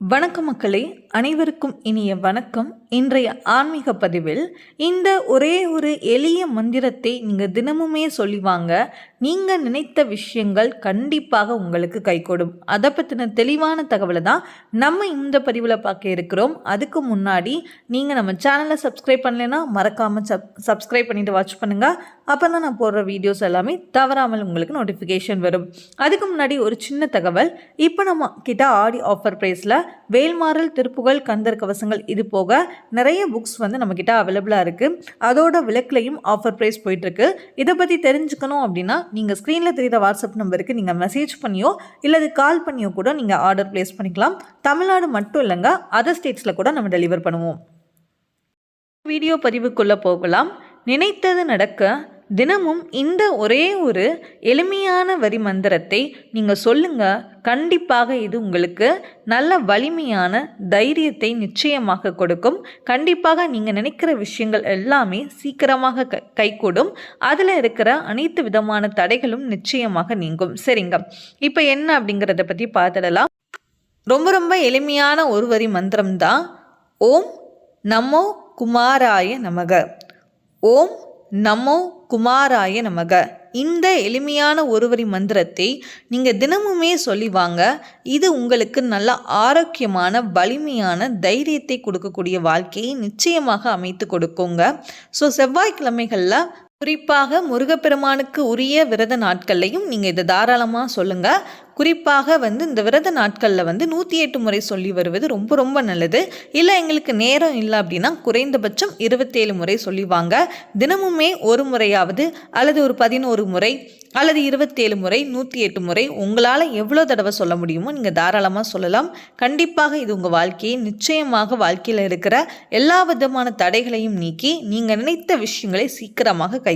வணக்கம் மக்களே அனைவருக்கும் இனிய வணக்கம். இன்றைய ஆன்மீக பதிவில் இந்த ஒரே ஒரு எளிய மந்திரத்தை நீங்கள் தினமுமே சொல்லிவாங்க. நீங்கள் நினைத்த விஷயங்கள் கண்டிப்பாக உங்களுக்கு கைகூடும். அதை பற்றின தெளிவான தகவலை தான் நம்ம இந்த பதிவில் பார்க்க இருக்கிறோம். அதுக்கு முன்னாடி நீங்கள் நம்ம சேனலை சப்ஸ்கிரைப் பண்ணலைன்னா மறக்காமல் சப் சப்ஸ்கிரைப் பண்ணிட்டு வாட்ச் பண்ணுங்கள் அப்போ தான் நான் போடுற வீடியோஸ் எல்லாமே தவறாமல் உங்களுக்கு நோட்டிஃபிகேஷன் வரும். அதுக்கு முன்னாடி ஒரு சின்ன தகவல். இப்போ நம்ம கிட்ட ஆடி ஆஃபர் ப்ரைஸில் வேல்மாறல் திருப்புகழ் கந்தர் கவசங்கள் இது போக நிறைய புக்ஸ் வந்து நம்மக்கிட்ட அவைலபிளாக இருக்குது அதோட விளக்குலையும் ஆஃபர் ப்ரைஸ் போயிட்டுருக்கு இதை பற்றி தெரிஞ்சுக்கணும் அப்படின்னா நீங்கள் ஸ்க்ரீனில் தெரியுற வாட்ஸ்அப் நம்பருக்கு நீங்கள் மெசேஜ் பண்ணியோ இல்லது கால் பண்ணியோ கூட நீங்கள் ஆர்டர் ப்ளேஸ் பண்ணிக்கலாம். தமிழ்நாடு மட்டும் இல்லைங்க அதர் ஸ்டேட்ஸில் கூட நம்ம டெலிவர் பண்ணுவோம். வீடியோ பதிவுக்குள்ளே போகலாம். நினைத்தது நடக்க தினமும் இந்த ஒரே ஒரு எளிமையான வரி மந்திரத்தை நீங்கள் சொல்லுங்கள் கண்டிப்பாக இது உங்களுக்கு நல்ல வலிமையான தைரியத்தை நிச்சயமாக கொடுக்கும். கண்டிப்பாக நீங்கள் நினைக்கிற விஷயங்கள் எல்லாமே சீக்கிரமாக க கைகூடும். அதில் இருக்கிற அனைத்து விதமான தடைகளும் நிச்சயமாக நீங்கும். சரிங்க. இப்போ என்ன அப்படிங்கிறத பற்றி பார்த்துடலாம். ரொம்ப ரொம்ப எளிமையான ஒரு வரி மந்திரம் தான் ஓம் நமோ குமாராய நமக. ஓம் நமோ குமாராய நமக. இந்த எளிமையான ஒருவரி மந்திரத்தை நீங்கள் தினமுமே சொல்லி வாங்க. இது உங்களுக்கு நல்ல ஆரோக்கியமான வலிமையான தைரியத்தை கொடுக்கக்கூடிய வாழ்க்கையை நிச்சயமாக அமைத்து கொடுக்குங்க. ஸோ செவ்வாய்க்கிழமைகளில் குறிப்பாக முருகப்பெருமானுக்கு உரிய விரத நாட்கள்லையும் நீங்கள் இதை தாராளமாக சொல்லுங்கள் குறிப்பாக வந்து இந்த விரத நாட்களில் வந்து நூற்றி எட்டு முறை சொல்லி வருவது ரொம்ப ரொம்ப நல்லது. இல்லை எங்களுக்கு நேரம் இல்லை அப்படின்னா குறைந்தபட்சம் இருபத்தேழு முறை சொல்லிவாங்க. தினமுமே ஒரு முறையாவது அல்லது ஒரு பதினோரு முறை அல்லது இருபத்தேழு முறை நூற்றி எட்டு முறை உங்களால் எவ்வளோ தடவை சொல்ல முடியுமோ நீங்கள் தாராளமாக சொல்லலாம். கண்டிப்பாக இது உங்கள் வாழ்க்கையை நிச்சயமாக வாழ்க்கையில் இருக்கிற எல்லா விதமான தடைகளையும் நீக்கி நீங்கள் நினைத்த விஷயங்களை சீக்கிரமாக கை